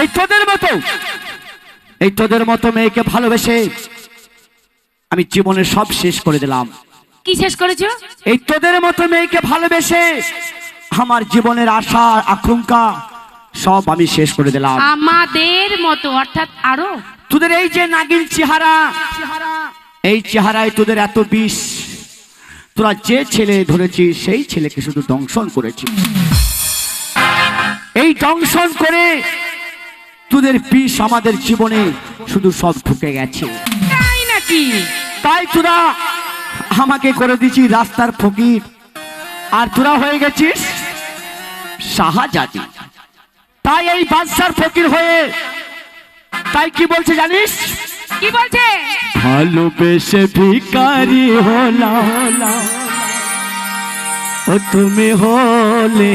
এই তোদের মতো এই তোদের মতো মেয়েকে ভালোবেসে আমি জীবনে সব শেষ করে দিলাম। কি শেষ করেছ? এই তোদের মতো মেয়েকে ভালোবেসে আমার জীবনের আশা আকাঙ্ক্ষা সব আমি শেষ করে দিলাম। আমাদের মতো অর্থাৎ আরও? তোদের এই যে নাগিন চেহারা এই চেহারায় তোদের এত বিষ তোরা যে ছেলে ধরেছিস সেই ছেলেকে শুধু দংশন করেছিস। এই দংশন করে তোদের পিস আমাদের জীবনে শুধু সব ঢুকে গেছে। তাই নাকি? তাই তোরা আমাকে করে দিছি রাস্তার ফকির। আর তোরা হয়ে গেছিস তাই এই বাদশার ফকির হয়ে তাই কি বলছে জানিস? কি বলছে? ভালোবেসে ভিকারি হলাম ও তুমি হলে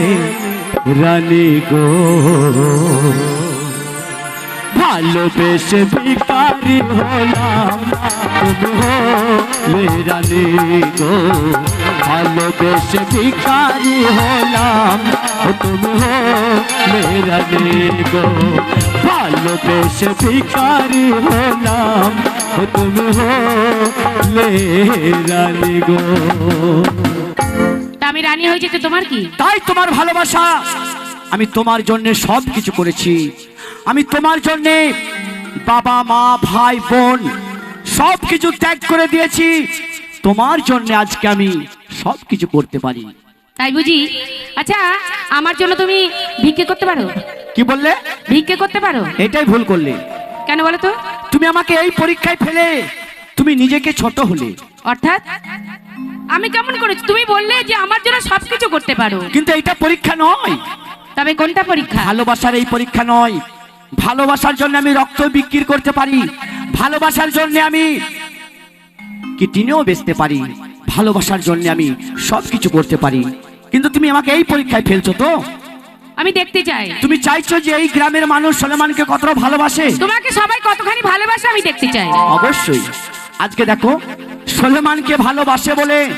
রানী গো। ভালোবেসে ভিকারি হলাম তুমি হলে রানী গো। ভালোবেসে ভিকারি হলাম তুমি রানী গো। ভালোবেসে ভিকারি হলাম তুমি রানী গো। আমি রানী হয়েছে তোমার কি? তাই তোমার ভালোবাসা। আমি তোমার জন্য সব কিছু করেছি। আমি তোমার জন্য বাবা মা ভাই বোন সব কিছু ত্যাগ করে দিয়েছি। তোমার জন্য আজকে আমি সব কিছু করতে পারি। তাই বুঝি? আচ্ছা আমার জন্য তুমি ভিক্ষে করতে পারো? কি বললে? ভিক্ষে করতে পারো? এটাই ভুল করলে। কেন বলো তো? তুমি আমাকে এই পরীক্ষায় ফেলে। তুমি নিজেকে ছোট হলে। অর্থাৎ আমি কেমন করেছি তুমি বললে যে আমার জন্য সবকিছু করতে পারো। কিন্তু এটা পরীক্ষা নয়। তবে কোনটা পরীক্ষা? ভালোবাসার এই পরীক্ষা নয়। ভালোবাসার জন্য আমি রক্ত বিক্রি করতে পারি। ভালোবাসার জন্য আমি কিডনিও বেচতে পারি। ভালোবাসার জন্য আমি সব কিছু করতে পারি। কিন্তু তুমি আমাকে এই পরীক্ষায় ফেলছো তো? আমি দেখতে চাই। তুমি চাইছো যে এই গ্রামের মানুষ সলেমানকে কতটা ভালোবাসে? তোমাকে সবাই কতখানি ভালোবাসে আমি দেখতে চাই। অবশ্যই। আজকে দেখো সলেমানকে ভালোবাসে বলে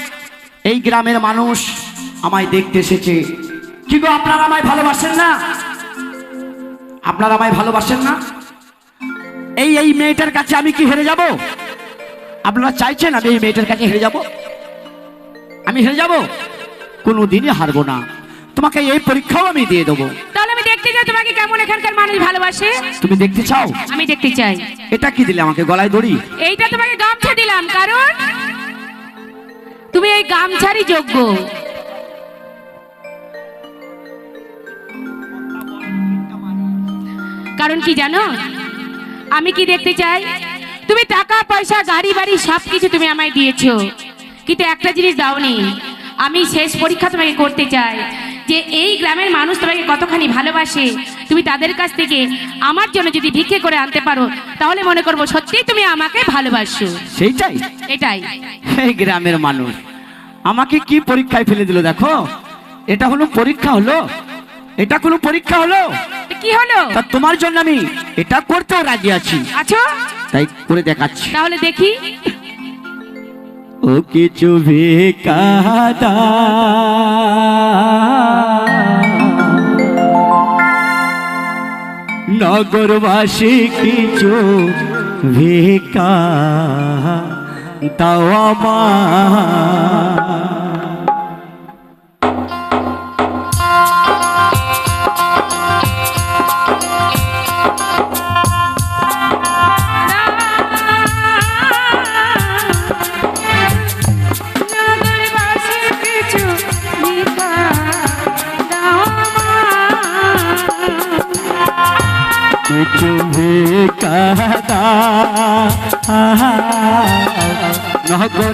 এই গ্রামের মানুষ আমায় দেখতে এসেছে। কি গো আপনারা আমায় ভালোবাসেন না? আপনারা আমায় ভালোবাসেন না? এই এই মেয়েটার কাছে আমি কি হেরে যাব? আপনারা চাইছেন আমি এই মেয়েটার কাছে হেরে যাব? আমি হেরে যাব? কোনো দিনই হারবো না। তোমাকে এই পরীক্ষাও আমি দিয়ে দেবো। তাহলে আমি দেখতে চাই তোমাকে কেমন এখানকার মানুষ ভালোবাসে। তুমি দেখতে চাও? আমি দেখতে চাই। এটা কি দিলে আমাকে গলায় দড়ি? এইটা তোমাকে গামছা দিলাম কারণ তুমি এই গামছারই যোগ্য। কারণ কি জানো? আমি কি দেখতে চাই? তুমি টাকা পয়সা গাড়ি বাড়ি সব কিছু তুমি আমায় দিয়েছ। কিন্তু একটা জিনিস দাওনি। আমি শেষ পরীক্ষা তোমাকে করতে চাই যে এই গ্রামের মানুষ তোমাকে কতখানি ভালোবাসে। তুমি তাদের কাছ থেকে আমার জন্য যদি ভিক্ষে করে আনতে পারো তাহলে মনে করব সত্যিই তুমি আমাকে ভালোবাসো। সেইটাই? এটাই। এই গ্রামের মানুষ আমাকে কি পরীক্ষায় ফেলে দিল দেখো? এটা হলো পরীক্ষা হলো? এটা কোনো পরীক্ষা হলো? কি হলো? তা তোমার জন্য আমি এটা করতেও রাজি আছি। আছো তাই করে দেখাচ্ছি। তাহলে দেখি। ও কিছু ভিকাদা নগরবাসী কিছু ভিকা দাও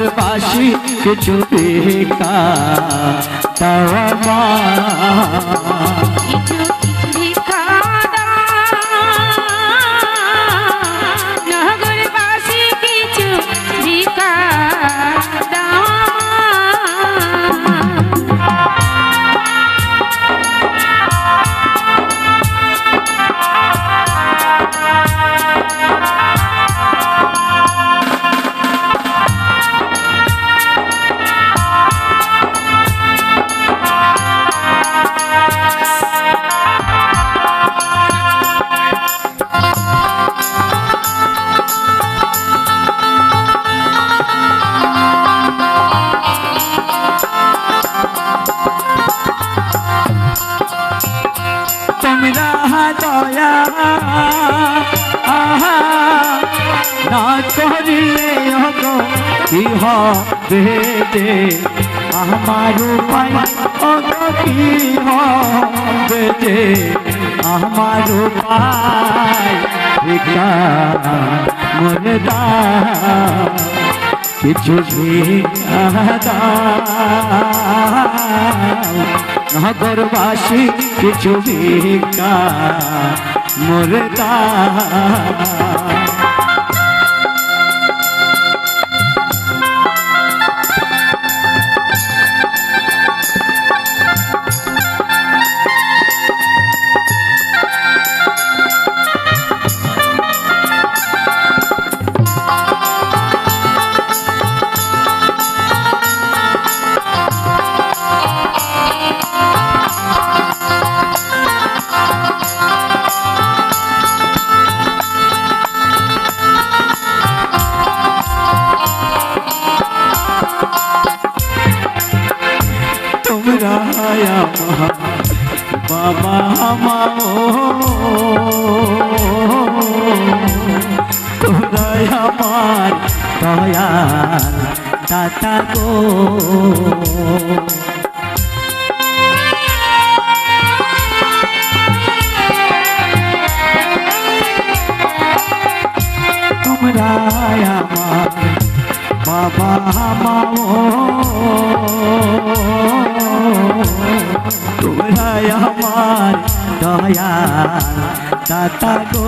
নগরবাসী কিছু ভিকা দাও আমার দয়া আহা, না করিলে হতো কি হবে যে আমার উপায় হতো কি হবে যে আমার উপায় মরে দা কিছু নগরবাসী কিছু ভিক্ষা মরদা দয়াল দাতা গো। তোমরা আমার বাবা মাও তোমরা আমার দাতা গো।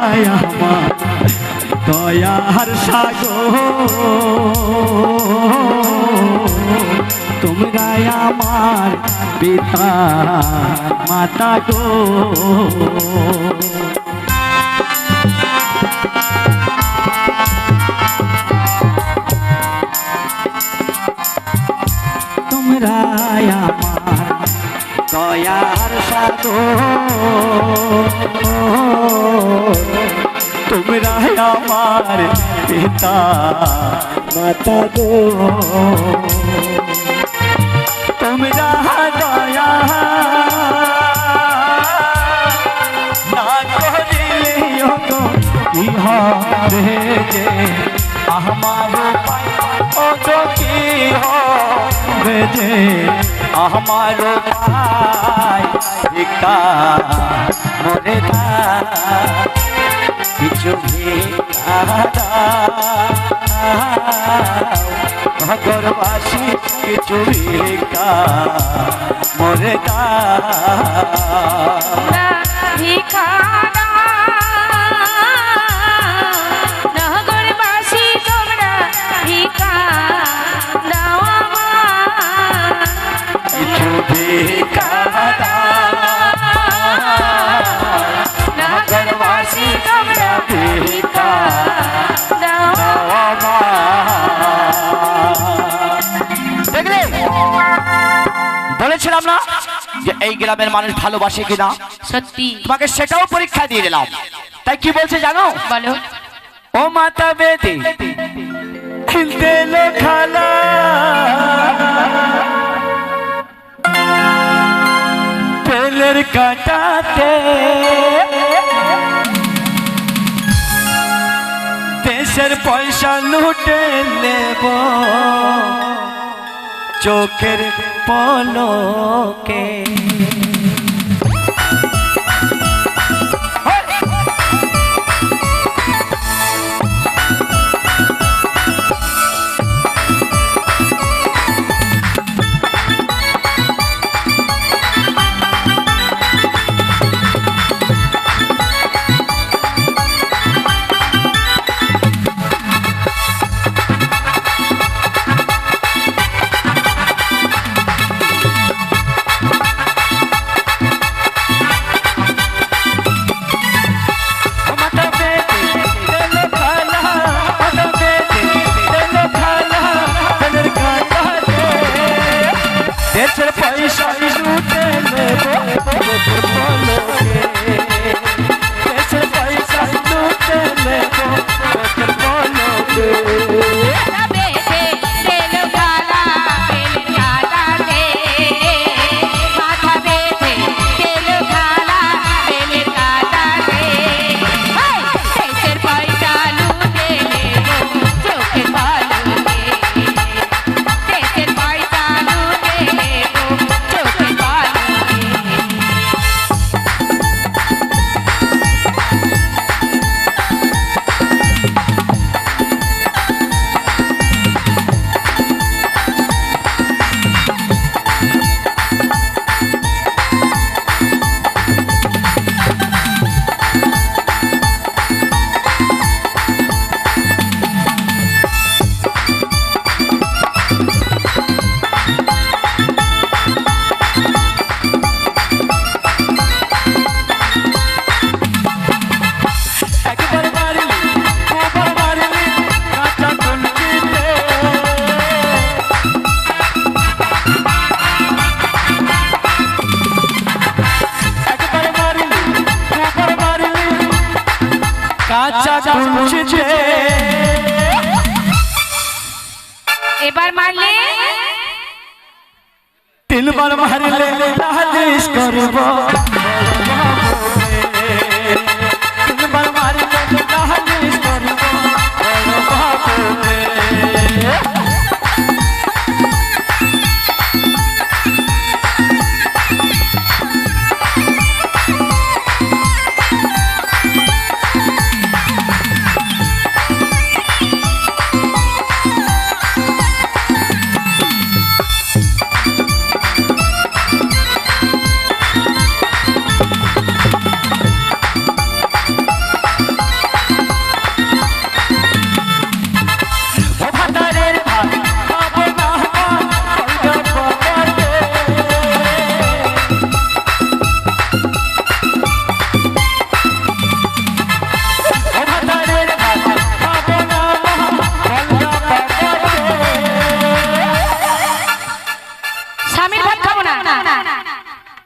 তোমরা আমার দয়ার সাগর। তোমরা আমার পিতা মাতা গো। আমার দয়ার সাগর। তোমরা আমার পিতা, মাতা গো। তোমরা দয়া, না করিলে হবে যে? কি হবে যে? আমার উপায় ভিক্ষা মরে ভগরবাসী কিছু ভিক্ষা মরে দা তোমরা এই গ্রামের মানুষ ভালোবাসে কিনা? সত্যি। তোমাকে সেটাও পরীক্ষা দিয়ে দিলাম। তাই কি বলছে জানো? বলো। ও মাতা বেদে খালা। পেলের কাটাতে দেশের পয়সা লুটে নেব। চোখের পলকে